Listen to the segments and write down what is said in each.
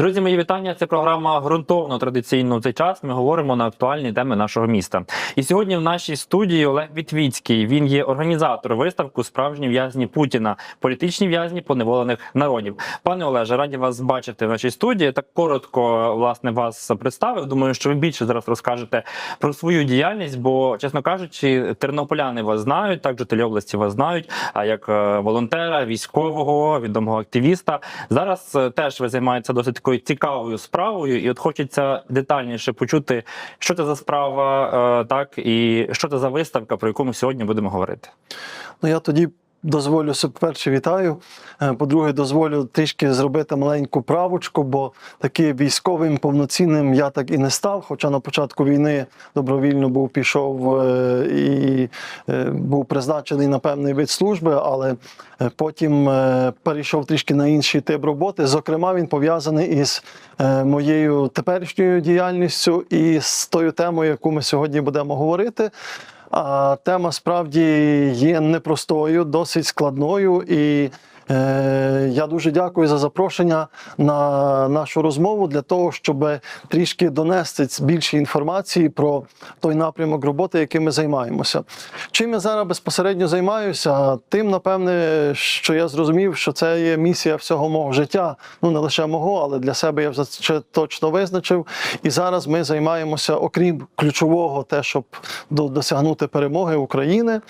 Друзі, мої вітання. Це програма ґрунтовно традиційно в цей час. Ми говоримо на актуальні теми нашого міста. І сьогодні в нашій студії Олег Вітвіцький. Він є організатор виставку Справжні в'язні Путіна, політичні в'язні поневолених народів. Пане Олеже, раді вас бачити в нашій студії. Так коротко власне вас представив. Думаю, що ви більше зараз розкажете про свою діяльність, бо, чесно кажучи, тернополяни вас знають, так жителі області вас знають. А як е, волонтера, військового, відомого активіста. Зараз е, теж ви займаєтеся досить такою цікавою справою, і от хочеться детальніше почути, що це за справа, е, так і що це за виставка, про яку ми сьогодні будемо говорити. Ну я тоді дозволю перше вітаю. Е, По-друге, дозволю трішки зробити маленьку правочку, бо таким військовим повноцінним я так і не став. Хоча на початку війни добровільно був пішов е, і е, був призначений на певний вид служби, але потім перейшов трішки на інший тип роботи. Зокрема, він пов'язаний із моєю теперішньою діяльністю і з тою темою, яку ми сьогодні будемо говорити. Тема справді є непростою, досить складною, і я дуже дякую за запрошення на нашу розмову для того, щоб трішки донести більше інформації про той напрямок роботи, яким ми займаємося. Чим я зараз безпосередньо займаюся? Тим, напевне, що я зрозумів, що це є місія всього мого життя. Ну не лише мого, але для себе я вже точно визначив. І зараз ми займаємося, окрім ключового, те, щоб досягнути перемоги України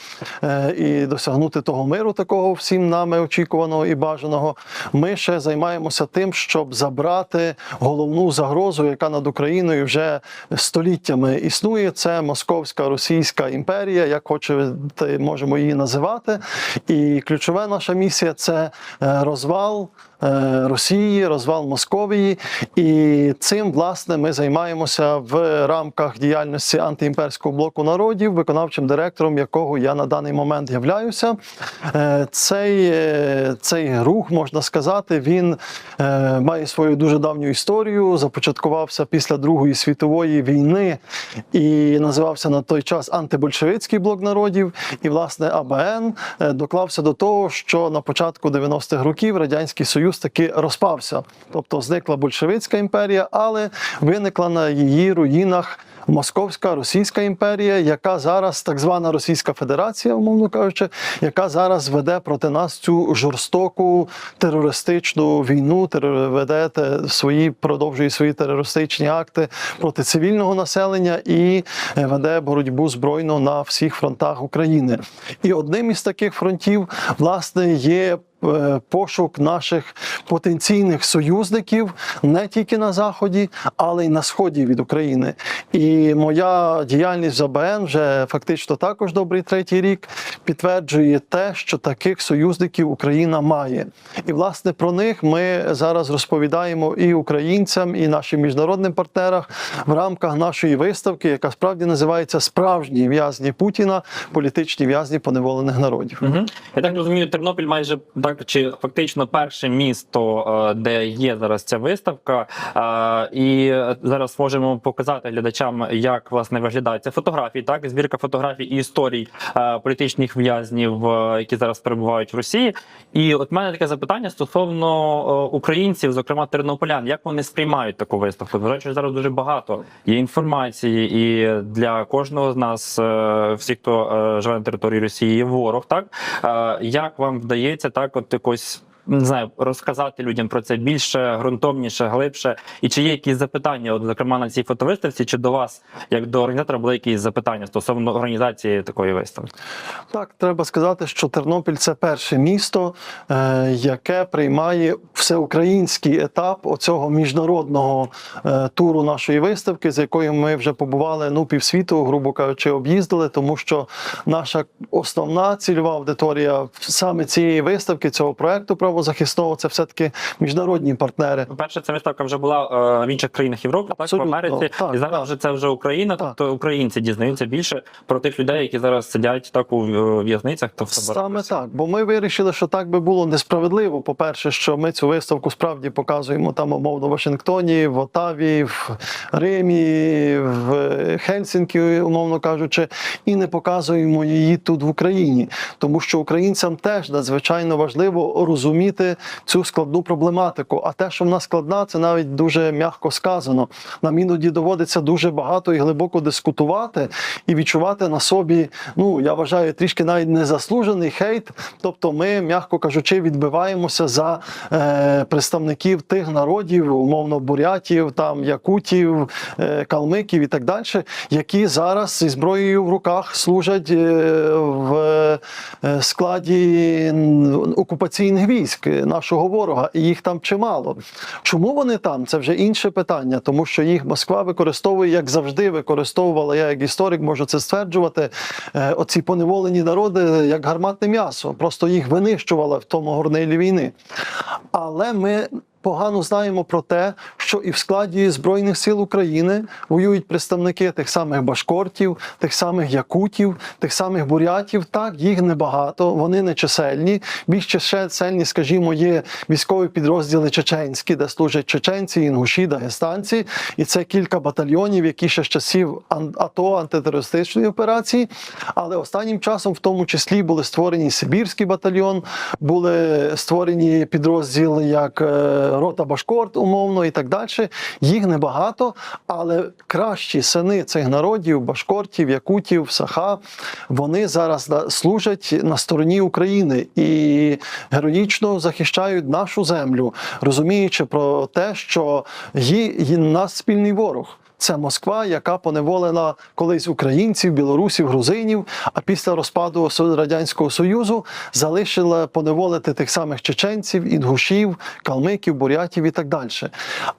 е, і досягнути того миру, такого всім нами очікуваного і бажаного. Ми ще займаємося тим, щоб забрати головну загрозу, яка над Україною вже століттями існує. Це Московська Російська імперія, як хочете, можемо її називати. І ключова наша місія це е, розвал. Е, Росії, розвал Московії, і цим власне ми займаємося в рамках діяльності антиімперського блоку народів, виконавчим директором якого я на даний момент являюся. Е, Цей, е, цей рух можна сказати, він має свою дуже давню історію. Започаткувався після Другої світової війни і називався на той час антибольшевицький блок народів. І власне АБН доклався до того, що на початку 90-х років радянський союз таки розпався, тобто зникла большевицька імперія, але виникла на її руїнах. Московська Російська імперія, яка зараз так звана Російська Федерація, умовно кажучи, яка зараз веде проти нас цю жорстоку терористичну війну, терор- веде свої продовжує свої терористичні акти проти цивільного населення і е, веде боротьбу збройно на всіх фронтах України. І одним із таких фронтів, власне, є. Е, Пошук наших потенційних союзників не тільки на заході, але й на сході від України. І моя діяльність в АБН вже фактично також добрий третій рік підтверджує те, що таких союзників Україна має. І власне про них ми зараз розповідаємо і українцям, і нашим міжнародним партнерам в рамках нашої виставки, яка справді називається Справжні в'язні Путіна, політичні в'язні поневолених народів. Угу. Я так розумію, Тернопіль майже так чи фактично перше місто, е, де є зараз ця виставка. Е, І зараз можемо показати глядачам, як власне виглядає це фотографії, так збірка фотографій і історій е, політичних в'язнів, які зараз перебувають в Росії. І от мене таке запитання стосовно українців, зокрема тернополян, як вони сприймають таку виставку? Речі, зараз дуже багато є інформації, і для кожного з нас, всіх, хто живе на території Росії, є ворог. Так як вам вдається так, от якось не знаю, розказати людям про це більше, ґрунтовніше, глибше? І чи є якісь запитання, от зокрема на цій фотовиставці, чи до вас, як до організатора, були якісь запитання стосовно організації такої виставки? Так, треба сказати, що Тернопіль це перше місто, е, яке приймає всеукраїнський етап оцього міжнародного е, туру нашої виставки, з якою ми вже побували ну півсвіту, грубо кажучи, об'їздили, тому що наша основна цільова аудиторія саме цієї виставки, цього проекту правозахисного, це все таки міжнародні партнери. По-перше, ця виставка вже була е, в інших країнах Європи, так в Америці, так, і зараз так. вже це вже Україна. Так. Тобто українці дізнаються більше про тих людей, які зараз сидять так у е, в'язницях, то в. Саме так, бо ми вирішили, що так би було несправедливо. По-перше, що ми цю виставку справді показуємо там, умовно, в Вашингтоні, в Отаві, в Римі, в Хельсінкі, умовно кажучи, і не показуємо її тут в Україні, тому що українцям теж надзвичайно важливо розуміти. Зрозуміти цю складну проблематику. А те, що вона складна, це навіть дуже м'яко сказано. Нам іноді доводиться дуже багато і глибоко дискутувати і відчувати на собі. Ну я вважаю, трішки навіть незаслужений хейт. Тобто, ми, м'яко кажучи, відбиваємося за е, представників тих народів, умовно бурятів, там якутів, е, калмиків і так далі, які зараз зі зброєю в руках служать е, в е, складі окупаційних військ нашого ворога, і їх там чимало. Чому вони там? Це вже інше питання, тому що їх Москва використовує, як завжди використовувала. Я як історик можу це стверджувати. е, Оці поневолені народи як гарматне м'ясо, просто їх винищувала в тому горнилі війни. Але ми погано знаємо про те, що і в складі Збройних сил України воюють представники тих самих башкортів, тих самих якутів, тих самих бурятів. Так, їх небагато, вони не чисельні. Більш чисельні, скажімо, є військові підрозділи чеченські, де служать чеченці, інгуші, дагестанці. І це кілька батальйонів, які ще з часів АТО антитерористичної операції. Але останнім часом, в тому числі, були створені Сибірський батальйон, були створені підрозділи як е, рота Башкорт, умовно, і так далі. Їх небагато, але кращі сини цих народів, башкортів, якутів, саха, вони зараз служать на стороні України і героїчно захищають нашу землю, розуміючи про те, що є, є нас спільний ворог. Це Москва, яка поневолила колись українців, білорусів, грузинів, а після розпаду радянського союзу залишила поневолити тих самих чеченців, інгушів, калмиків, бурятів і так далі.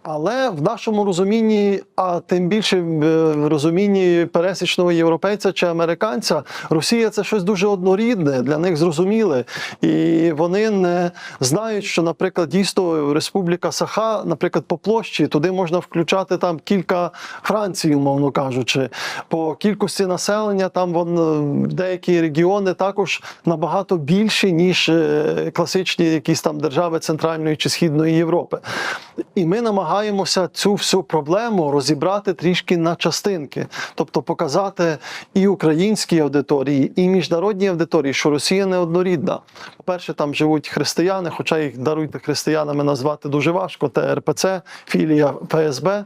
Але в нашому розумінні, а тим більше в розумінні пересічного європейця чи американця, Росія це щось дуже однорідне, для них зрозуміле, і вони не знають, що, наприклад, дійсно Республіка Саха, наприклад, по площі туди можна включати там кілька Францій, умовно кажучи, по кількості населення там вон, е, деякі регіони також набагато більші, ніж е, класичні якісь там держави Центральної чи Східної Європи. І ми намагаємося цю всю проблему розібрати трішки на частинки, тобто показати і українській аудиторії, і міжнародній аудиторії, що Росія не однорідна. По-перше, там живуть християни, хоча їх даруйте християнами назвати дуже важко. Це РПЦ, філія ФСБ.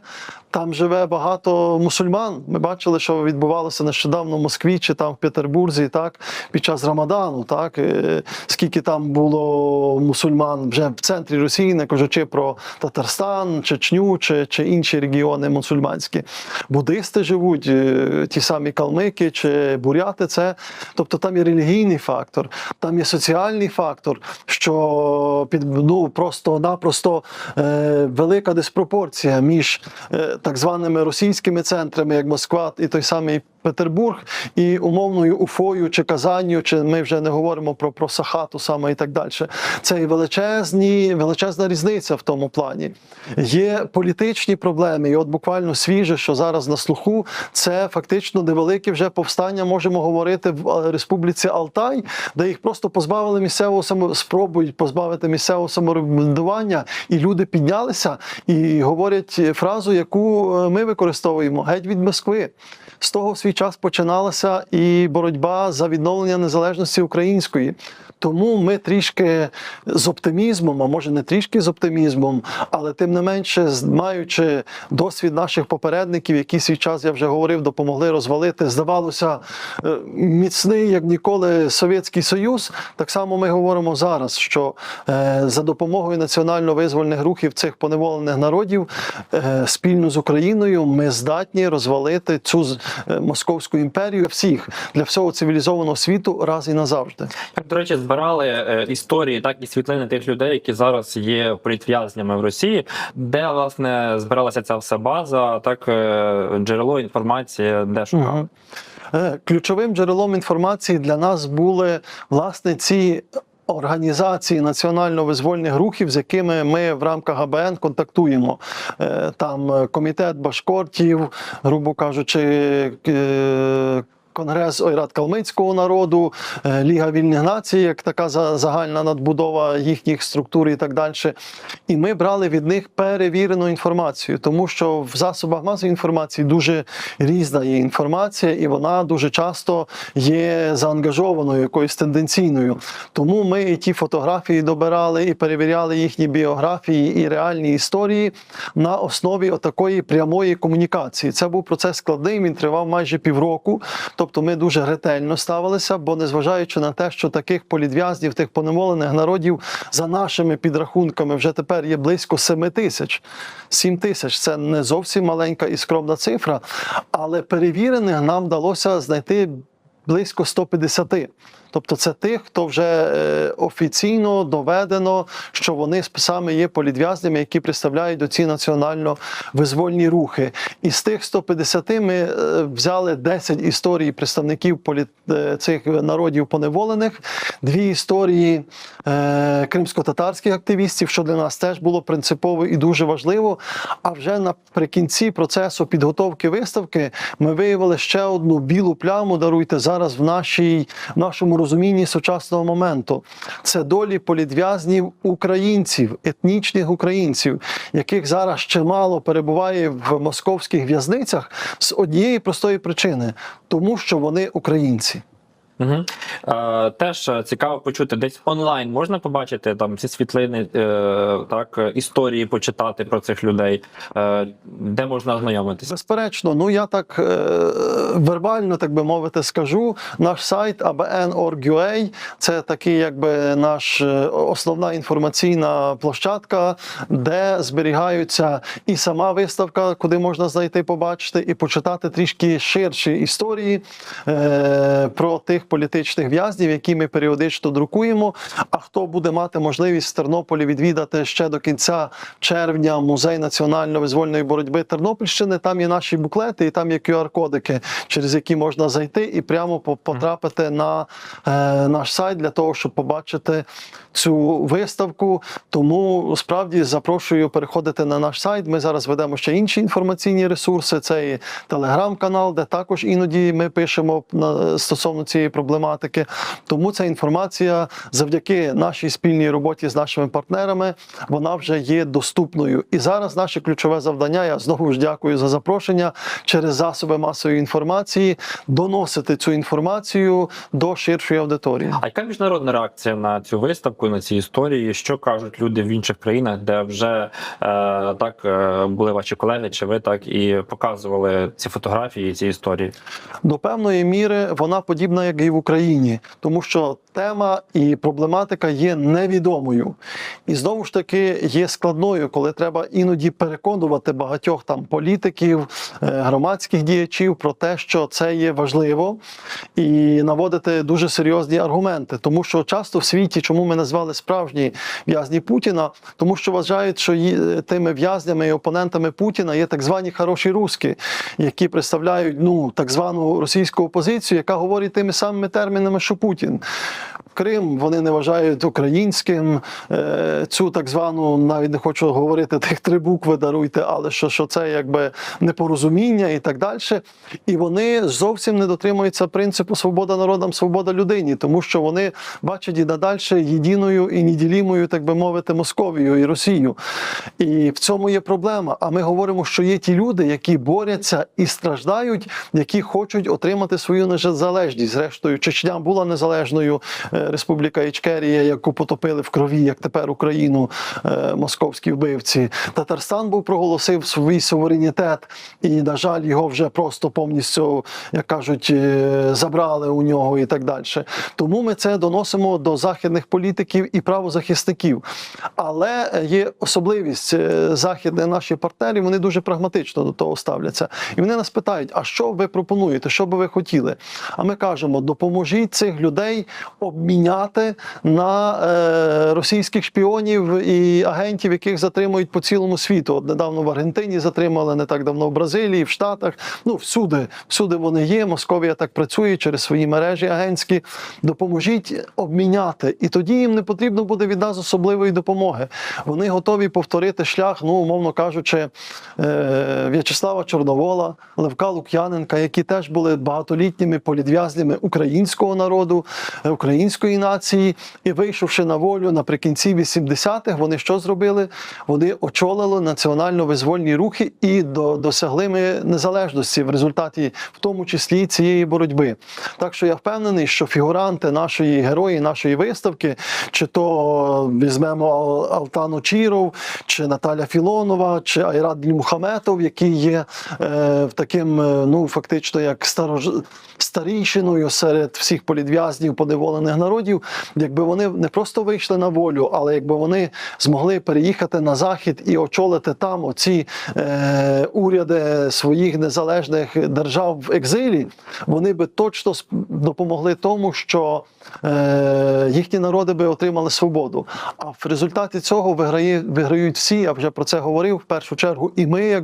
Там живе багато мусульман. Ми бачили, що відбувалося нещодавно в Москві чи там в Петербурзі, так під час Рамадану, так е, скільки там було мусульман вже в центрі Росії, не кажучи про Татарстан, Чечню чи, чи інші регіони мусульманські. Буддисти живуть, е, ті самі калмики чи буряти. Це тобто там є релігійний фактор, там є соціальний фактор, що під ну просто-напросто е, велика диспропорція між е, так званими російськими центрами, як Москва і той самий Петербург, і умовною Уфою чи Казанню, чи ми вже не говоримо про, про Сахату саме і так далі. Це і величезні, величезна різниця в тому плані. Є політичні проблеми, і от буквально свіже, що зараз на слуху, це фактично невелике вже повстання, можемо говорити в е, Республіці Алтай, де їх просто позбавили місцевого само спробують позбавити місцевого самоврядування, і люди піднялися і говорять фразу, яку е, ми використовуємо геть від Москви. З того в свій час починалася і боротьба за відновлення незалежності української. Тому ми трішки з оптимізмом, а може не трішки з оптимізмом, але тим не менше, маючи досвід наших попередників, які свій час я вже говорив, допомогли розвалити, здавалося, е, міцний як ніколи Совєтський Союз. Так само ми говоримо зараз, що е, за допомогою національно-визвольних рухів цих поневолених народів е, спільно з Україною ми здатні розвалити цю е, московську імперію всіх для всього цивілізованого світу раз і назавжди. Так, до речі, збирали е, історії, так і світлини тих людей, які зараз є політв'язнями в Росії, де власне збиралася ця вся база, так е, джерело інформації, де шукали. Мгм. Е, Ключовим джерелом інформації для нас були власне ці. Організації національно-визвольних рухів, з якими ми в рамках АБН контактуємо. Е, Там е, комітет башкортів, грубо кажучи, е, Конгрес Ойрат Калмицького народу, е, Ліга вільних націй, як така за- загальна надбудова їхніх структур і так далі. І ми брали від них перевірену інформацію, тому що в засобах масової інформації дуже різна є інформація, і вона дуже часто є заангажованою, якоюсь тенденційною. Тому ми і ті фотографії добирали і перевіряли їхні біографії і реальні історії на основі отакої прямої комунікації. Це був процес складний, він тривав майже півроку. Тобто ми дуже ретельно ставилися, бо незважаючи на те, що таких політв'язнів, тих поневолених народів за нашими підрахунками вже тепер є близько 7 тисяч. 7 тисяч це не зовсім маленька і скромна цифра, але перевірених нам вдалося знайти близько 150. Тобто це тих, хто вже е, офіційно доведено, що вони саме є політв'язнями, які представляють оці національно-визвольні рухи. І з тих 150 ми е, взяли 10 історій представників е, цих народів поневолених, дві історії кримсько-татарських активістів, що для нас теж було принципово і дуже важливо. А вже наприкінці процесу підготовки виставки ми виявили ще одну білу пляму. Даруйте зараз в нашій в нашому розумінні сучасного моменту. Це долі політв'язнів українців, етнічних українців, яких зараз чимало перебуває в московських в'язницях з однієї простої причини, тому що вони українці. Угу. Е, теж е, цікаво почути, десь онлайн можна побачити там ці світлини, е, так, історії почитати про цих людей, е, де можна ознайомитися. Безперечно, ну я так е, вербально, так би мовити, скажу. Наш сайт abn.org.ua – це такий, якби наш е, основна інформаційна площадка, де зберігаються і сама виставка, куди можна знайти, побачити, і почитати трішки ширші історії е, про тих політичних в'язнів, які ми періодично друкуємо. А хто буде мати можливість в Тернополі відвідати ще до кінця червня музей національно-визвольної боротьби Тернопільщини, там є наші буклети, і там є QR-кодики, через які можна зайти і прямо по- потрапити на е, наш сайт для того, щоб побачити цю виставку. Тому справді запрошую переходити на наш сайт. Ми зараз ведемо ще інші інформаційні ресурси. Це і телеграм-канал, де також іноді ми пишемо на стосовно цієї проблематики. Тому ця інформація завдяки нашій спільній роботі з нашими партнерами вона вже є доступною. І зараз наше ключове завдання. Я знову ж дякую за запрошення через засоби масової інформації доносити цю інформацію до ширшої аудиторії. А яка міжнародна реакція на цю виставку, на ці історії? Що кажуть люди в інших країнах, де вже е, так е, були ваші колеги, чи ви так і показували ці фотографії, ці історії? До певної міри вона подібна, як і в Україні, тому що тема і проблематика є невідомою. І знову ж таки є складною, коли треба іноді переконувати багатьох там політиків, е, громадських діячів про те, що це є важливо, і наводити дуже серйозні аргументи. Тому що часто в світі, чому ми назвали справжні в'язні Путіна, тому що вважають, що тими в'язнями і опонентами Путіна є так звані хороші руски, які представляють ну так звану російську опозицію, яка говорить тими самими термінами, що Путін. Крим вони не вважають українським. Е, Цю так звану, навіть не хочу говорити тих три букви даруйте, але що, що це якби непорозуміння і так далі. І вони зовсім не дотримуються принципу свобода народам, свобода людині, тому що вони бачать і надалі єдиною і неділімою, так би мовити, Московію і Росію. І в цьому є проблема. А ми говоримо, що є ті люди, які борються і страждають, які хочуть отримати свою незалежність. Зрештою, Чечня була незалежною е, республіка Ічкерія, яку потопили в крові, як тепер Україну е, московські вбивці. Татарстан був проголосив свій суверенітет, і, на жаль, його вже просто повністю, як кажуть, е, забрали у нього і так далі. Тому ми це доносимо до західних політиків і правозахисників. Але є особливість західних наших партнерів, вони дуже прагматично до того ставляться. І вони нас питають: а що ви пропонуєте? Що би ви хотіли? А ми кажемо: допоможіть цих людей обмінятися міняти на е, російських шпіонів і агентів, яких затримують по цілому світу. От недавно в Аргентині затримали, не так давно в Бразилії, в Штатах. Ну всюди, всюди вони є. Московія так працює через свої мережі агентські. Допоможіть обміняти, і тоді їм не потрібно буде від нас особливої допомоги. Вони готові повторити шлях, ну умовно кажучи, е, В'ячеслава Чорновола, Левка Лук'яненка, які теж були багатолітніми політв'язнями українського народу, е, української нації, і вийшовши на волю наприкінці 80-х, вони що зробили? Вони очолили національно-визвольні рухи і до, досягли ми незалежності в результаті, в тому числі цієї боротьби. Так що я впевнений, що фігуранти нашої герої, нашої виставки, чи то візьмемо Ал- Алтану Чіров, чи Наталя Філонова, чи Айрад Мухаметов, які є е, таким, е, ну фактично, як старож... старійшиною серед всіх політв'язнів поневолених народів, якби вони не просто вийшли на волю, але якби вони змогли переїхати на захід і очолити там оці е, уряди своїх незалежних держав в екзилі, вони би точно допомогли тому, що їхні народи би отримали свободу. А в результаті цього виграє, виграють всі. Я вже про це говорив в першу чергу, і ми, як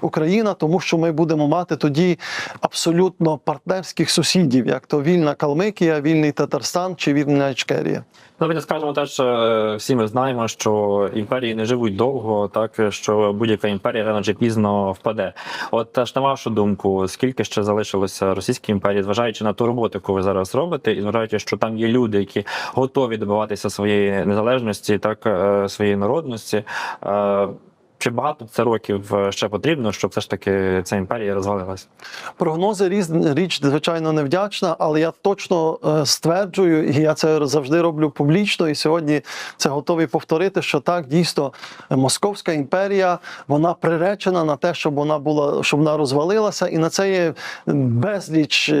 Україна, тому що ми будемо мати тоді абсолютно партнерських сусідів, як то вільна Калмикія, вільний Татарстан чи вільна Ічкерія. Давайте скажемо теж, е, всі ми знаємо, що імперії не живуть довго, так що будь-яка імперія рано чи пізно впаде. От теж на вашу думку, скільки ще залишилося Російській імперії, зважаючи на ту роботу, яку ви зараз робите, і зважаючи, що там є люди, які готові добиватися своєї незалежності, так е, своєї народності. Е, Чи багато це років е, ще потрібно, щоб все ж таки ця імперія розвалилась? Прогнози різ, річ звичайно невдячна, але я точно е, стверджую, і я це завжди роблю публічно. І сьогодні це готовий повторити, що так дійсно е, Московська імперія вона приречена на те, щоб вона була, щоб вона розвалилася, і на це є безліч.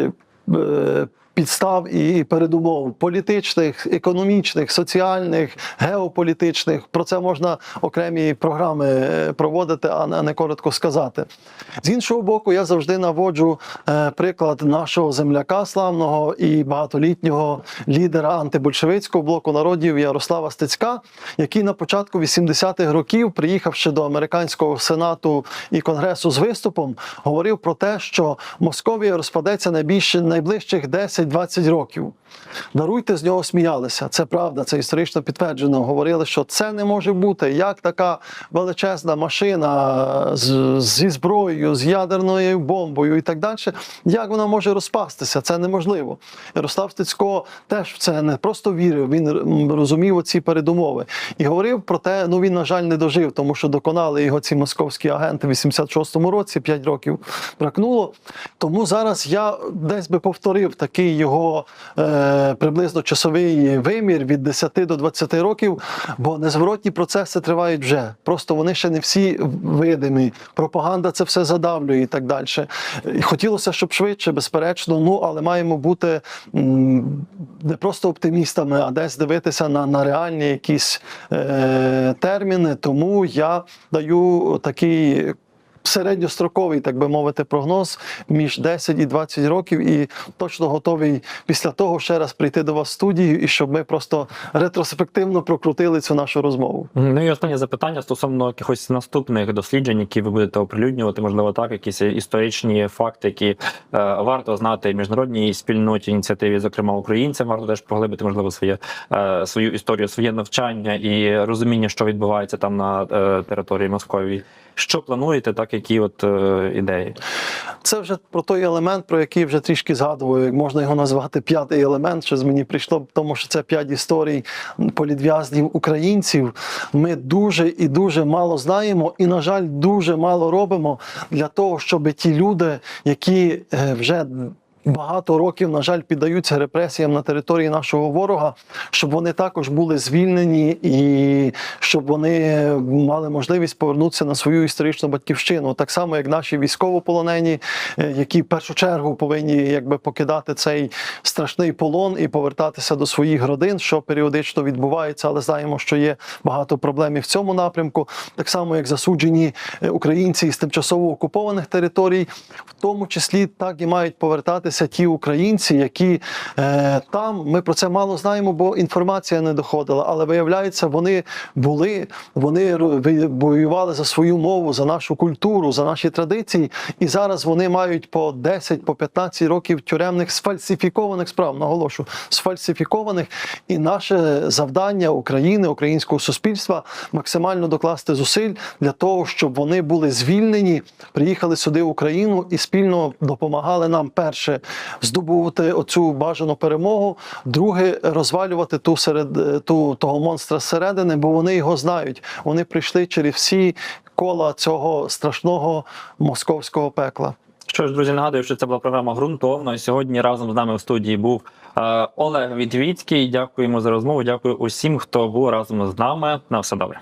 Підстав і передумов політичних, економічних, соціальних, геополітичних. Про це можна окремі програми е, проводити, а не- коротко сказати. З іншого боку, я завжди наводжу е, приклад нашого земляка славного і багатолітнього лідера антибольшевицького блоку народів Ярослава Стецька, який на початку 80-х років, приїхавши до американського сенату і конгресу з виступом, говорив про те, що Московія розпадеться найбільше найближчих 10-20 років. Даруйте з нього сміялися. Це правда, це історично підтверджено. Говорили, що це не може бути. Як така величезна машина з, зі зброєю, з ядерною бомбою і так далі, як вона може розпастися? Це неможливо. Ярослав Стецько теж в це не просто вірив, він розумів оці передумови і говорив про те, ну він, на жаль, не дожив, тому що доконали його ці московські агенти в 86-му році, 5 років бракнуло. Тому зараз я десь би повторив такий його е, приблизно часовий вимір від 10 до 20 років, бо незворотні процеси тривають вже. Просто вони ще не всі видимі. Пропаганда це все задавлює і так далі. Хотілося, щоб швидше, безперечно, ну але маємо бути не просто оптимістами, а десь дивитися на, на реальні якісь е, терміни. Тому я даю такий. Середньостроковий, так би мовити, прогноз між 10 і 20 років, і точно готовий після того ще раз прийти до вас в студію, і щоб ми просто ретроспективно прокрутили цю нашу розмову. Ну і останнє запитання стосовно якихось наступних досліджень, які ви будете оприлюднювати, можливо, так, якісь історичні факти, які е, варто знати міжнародній спільноті ініціативі, зокрема українцям, варто теж поглибити, можливо, своє е, свою історію, своє навчання і розуміння, що відбувається там на е, території Московії. Що плануєте, так які от е, ідеї? Це вже про той елемент, про який вже трішки згадував. Можна його назвати п'ятий елемент. Що з мені прийшло, тому що це п'ять історій політв'язнів українців. Ми дуже і дуже мало знаємо, і, на жаль, дуже мало робимо для того, щоб ті люди, які е, вже багато років, на жаль, піддаються репресіям на території нашого ворога, щоб вони також були звільнені і щоб вони мали можливість повернутися на свою історичну батьківщину, так само як наші військовополонені, е, які в першу чергу повинні якби покидати цей страшний полон і повертатися до своїх родин, що періодично відбувається, але знаємо, що є багато проблем і в цьому напрямку, так само як засуджені е, українці із тимчасово окупованих територій, в тому числі так і мають повертатися залишилися ті українці, які е, там ми про це мало знаємо, бо інформація не доходила. Але виявляється, вони були, вони воювали за свою мову, за нашу культуру, за наші традиції. І зараз вони мають по 10, по 15 років тюремних сфальсифікованих справ. Наголошу, сфальсифікованих. І наше завдання України, українського суспільства максимально докласти зусиль для того, щоб вони були звільнені, приїхали сюди в Україну і спільно допомагали нам перше здобувати оцю бажану перемогу, друге розвалювати ту серед ту того монстра зсередини, бо вони його знають. Вони прийшли через всі кола цього страшного московського пекла. Що ж, друзі, нагадую, що це була програма ґрунтовно. Сьогодні разом з нами в студії був е, Олег Вітвіцький. Дякуємо за розмову. Дякую усім, хто був разом з нами. На все добре.